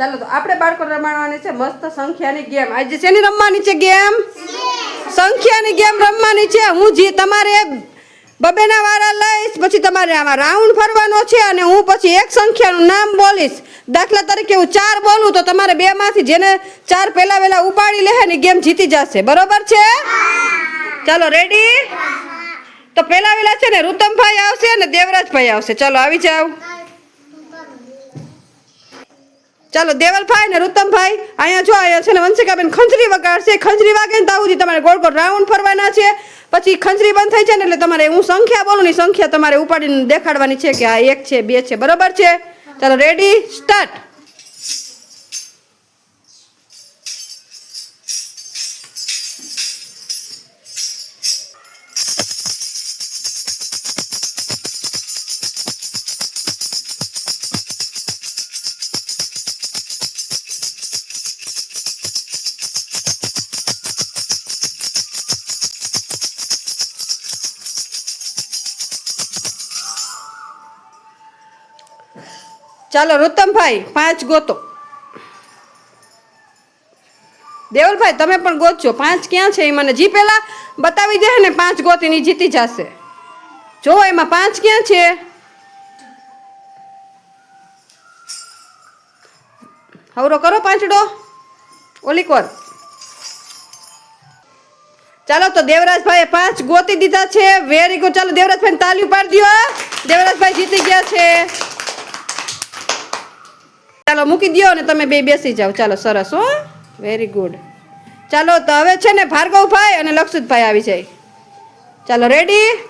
ચાલો તો આપણે બાળકો રમાડવાની છે મસ્ત સંખ્યાની ગેમ. આજે શેની રમવાની છે ગેમ? સંખ્યાની ગેમ રમવાની છે. હું જે તમારે બબેના વાળા લઈશ, પછી તમારે આમાં રાઉન્ડ ફરવાનો છે અને હું પછી એક સંખ્યાનું નામ બોલીશ. દાખલા તરીકે હું ચાર બોલું તો તમારે બે માંથી જેને ચાર પહેલા વહેલા ઉપાડી લે ને ગેમ જીતી જશે. બરોબર છે? ચાલો રેડી તો પહેલા વહેલા છે ને રુતમભાઈ આવશે અને દેવરાજભાઈ આવશે. ચાલો, આવી જાવ ચાલો દેવલભાઈ ને રુતમભાઈ, અહીંયા જો અહીંયા છે ને વંશિકાબેન ખંજરી વગાડશે. ખંજરી વાગે ને ત્યાં સુધી તમારે ગોળ ગોળ રાઉન્ડ ફરવાના છે. પછી ખંજરી બંધ થઈ છે ને એટલે તમારે હું સંખ્યા બોલું ની સંખ્યા તમારે ઉપાડીને દેખાડવાની છે કે આ એક છે, બે છે, બરોબર છે? ચાલો રેડી સ્ટાર્ટ ચાલો, રુતમભાઈ, પાંચ ગોતો. દેવલભાઈ, તમે પણ ગોતજો. પાંચ ક્યાં છે એ મને જી પેલા બતાવી દે ને, પાંચ ગોતીને જીતી જશે. જોવો એમાં પાંચ ક્યાં છે? હવરો કરો પાંચડો. ઓલી કોર. ચાલો, તો દેવરાજભાઈએ પાંચ ગોતી દીધા છે. વેરી ગુડ ચાલો દેવરાજભાઈ તાલી ઉપાડી દો દેવરાજભાઈ જીતી ગયા છે. ચાલો મૂકી દો અને તમે બે બેસી જાઓ. ચાલો, સરસ હો. વેરી ગુડ ચાલો, તો હવે છે ને ભાર્ગવભાઈ અને લક્ષિતભાઈ આવી જાય. ચાલો રેડી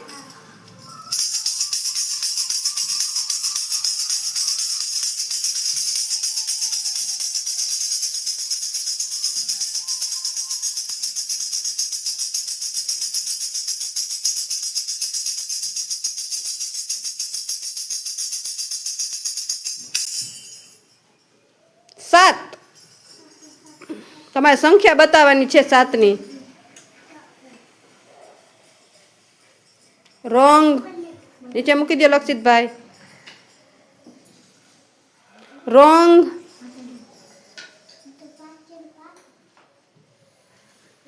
તમારે સંખ્યા બતાવવાની છે સાતની. રોંગ. નીચે મૂકી દો લક્ષિતભાઈ. રોંગ.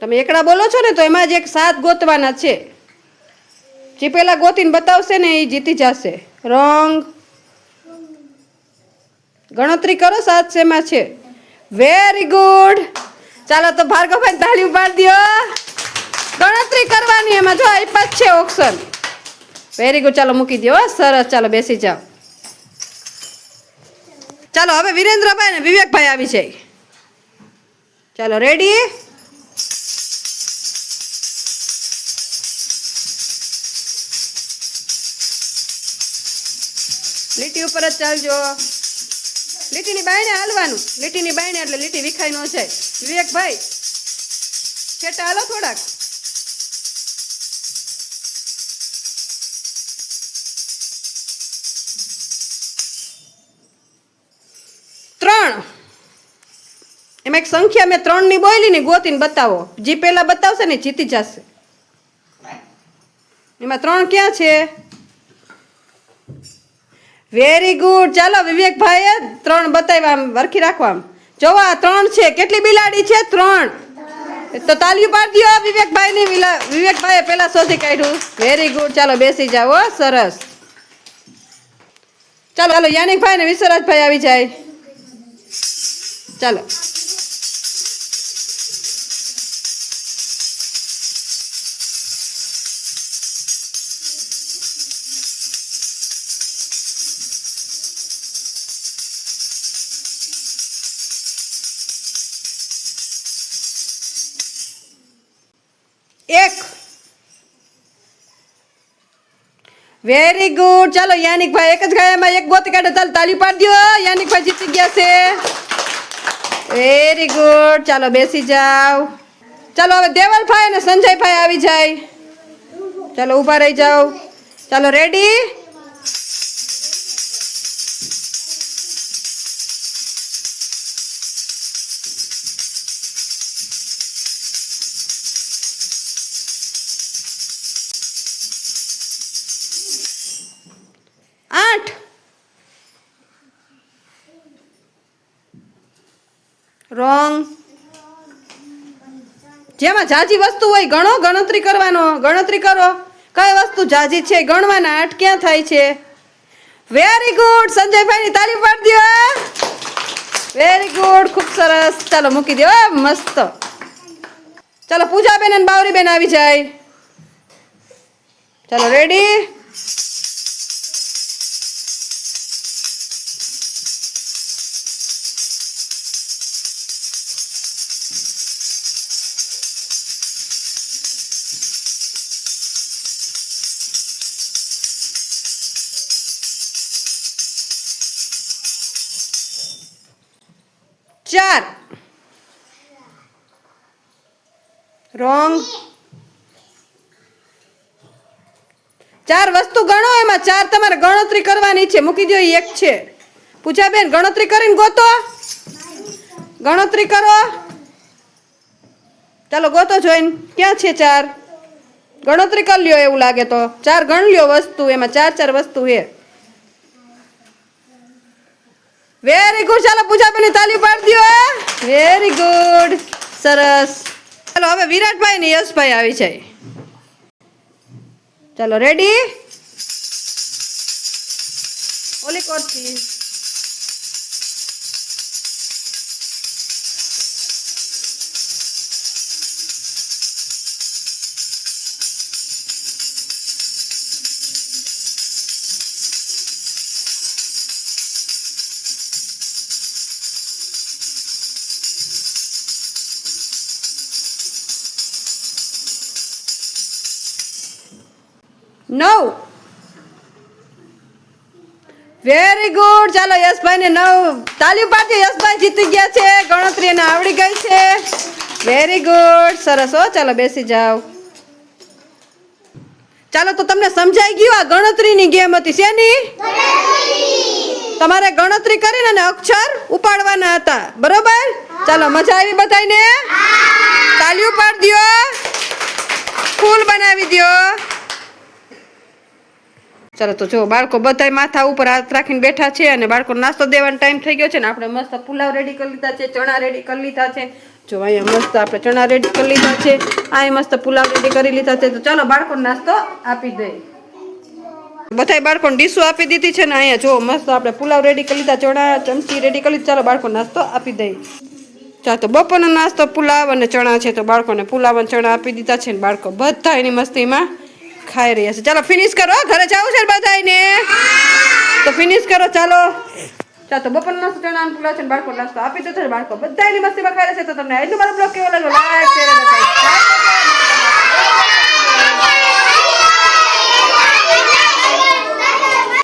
તમે એકડા બોલો છો ને તો એમાં જ એક સાત ગોતવાના છે. જે પેલા ગોતીને બતાવશે ને એ જીતી જશે. રોંગ. ગણતરી કરો સાત શેમાં છે. વેરી ગુડ ચાલો તો ભાર્ગવભાઈ તાળી ઉપાડી દો. ગણતરી કરવાની એમાં જો આપ્યા જ છે ઓપ્શન વેરી ગુડ ચાલો મૂકી દો. સરસ. ચાલો બેસી જાઓ. ચાલો, હવે વિરેન્દ્રભાઈ ને વિવેકભાઈ આવી છે. ચાલો રેડી લીટી ઉપર જ ચાલજો. લીટીની બાયણે હાલવાનું. લીટીની બાયણે એટલે લીટી વિખાઈ ન જાય. વિવેકભાઈ, છેટા હાલો થોડાક. ત્રણ. એમાં એક સંખ્યા, મેં ત્રણની બોલી ને ગોતીને બતાવો. જે પેલા બતાવશે ને જીતી જશે. એમાં ત્રણ ક્યાં છે? વેરી ગુડ ચાલો વિવેકભાઈએ ત્રણ બતાવ્યા, આમ વરખી રાખવા આમ. જોવો, ત્રણ છે. કેટલી બિલાડી છે? ત્રણ. તો તાલીઓ પાડી દો વિવેકભાઈ ની વિવેકભાઈએ પેલા શોધી કાઢ્યું. વેરી ગુડ ચાલો બેસી જાઓ સરસ. ચાલો ચાલો યાનિકભાઈ ને વિશ્વરાજભાઈ આવી જાય. ચાલો. એક. વેરી ગુડ ચાલો, યાનિકભાઈ, એક જ ગાયામાં એક ગોતી કાઢો. ચાલો, તાલી પાડી દો યાનિકભાઈ જીતી ગયા છે. વેરી ગુડ ચાલો, બેસી જાઓ. ચાલો, હવે દેવલભાઈ અને સંજયભાઈ આવી જાય. ચાલો, ઊભા રહી જાઓ. ચાલો રેડી રોંગ. જેમાં જાજી વસ્તુ હોય ગણો ગણતરી કરવાનો. ગણતરી કરો. કઈ વસ્તુ જાજી છે ગણવાના આઠ ક્યાં થાય છે. વેરી ગુડ સંજયભાઈની તાલી પાડી દો વેરી ગુડ ખૂબ સરસ. ચાલો મૂકી દો મસ્ત. ચાલો પૂજાબેન અને બાવરીબેન આવી જાય. ચાલો રેડી ચાર. રોંગ. ચાર વસ્તુ ગણો એમાં. ચાર તમારે ગણતરી કરવાની છે. મૂકી દો એક છે. પૂજાબેન ગણતરી કરીને ગોતો. ગણતરી કરો. ચાલો, ગોતો જોઈને. ક્યાં છે ચાર? ગણતરી કરી લ્યો એવું લાગે તો. ચાર ગણ લ્યો વસ્તુ. એમાં ચાર ચાર વસ્તુ છે. વેરી ગુડ ચાલો પૂજાબેન તાલી પાડી દો વેરી ગુડ સરસ. ચાલો, હવે વિરાટભાઈ ને યશભાઈ આવી જાય. ચાલો રેડી ઓલી કોટથી નવ વેરી ગુડ ચાલો યશભાઈ ને નવ તાલી પાડજો. યશભાઈ જીતી ગયા છે. ગણતરી એને આવડી ગઈ છે. વેરી ગુડ સરસ હો. ચાલો બેસી જાઓ. ચાલો તો તમને સમજાઈ ગયું આ ગણતરીની ગેમ હતી. શેની? તમારે ગણતરી કરીને અને અક્ષર ઉપાડવાના હતા. બરોબર? ચાલો મજા આવી બધાને તાલીઓ પાડ દ્યો. ફૂલ બનાવી દ્યો. ચાલો તો જો બાળકો બધાય માથા ઉપર હાથ રાખીને બેઠા છે અને બાળકો નાસ્તો દેવાનો ટાઈમ થઈ ગયો છે ને આપણે મસ્ત પુલાવ રેડી કરી લીધા છે, ચણા રેડી કરી લીધા છે. જો અહીંયા મસ્ત આપણે ચણા રેડી કરી લીધા છે, આ મસ્ત પુલાવ રેડી કરી લીધા છે. તો ચાલો બાળકોને નાસ્તો આપી દઈએ. બધાય બાળકોને ડીશો આપી દીધી છે ને અહીંયા જો મસ્ત આપણે પુલાવ રેડી કરી લીધા, ચણા, ચમચી રેડી કરી લીધી. ચાલો બાળકો નાસ્તો આપી દઈએ. ચાલો તો બપોરનો નાસ્તો પુલાવ અને ચણા છે. તો બાળકોને પુલાવ અને ચણા આપી દીધા છે ને બાળકો બધા એની મસ્તીમાં ખાઈ રહ્યા છે ચાલો ફિનિશ કરો ઘરે જવું છે બધાને તો ફિનિશ કરો, ચાલો. ચાલો તો બપોરનો નાસ્તો ચણા અને પુલાવ છે બાળકો નાસ્તો. આપી દો છે બાળકો બધા એની મસ્તીમાં ખાઈ રહ્યા છે તો તમને આજનો મારો બ્લોગ કેવો લાગ્યો? લાઈક શેર અને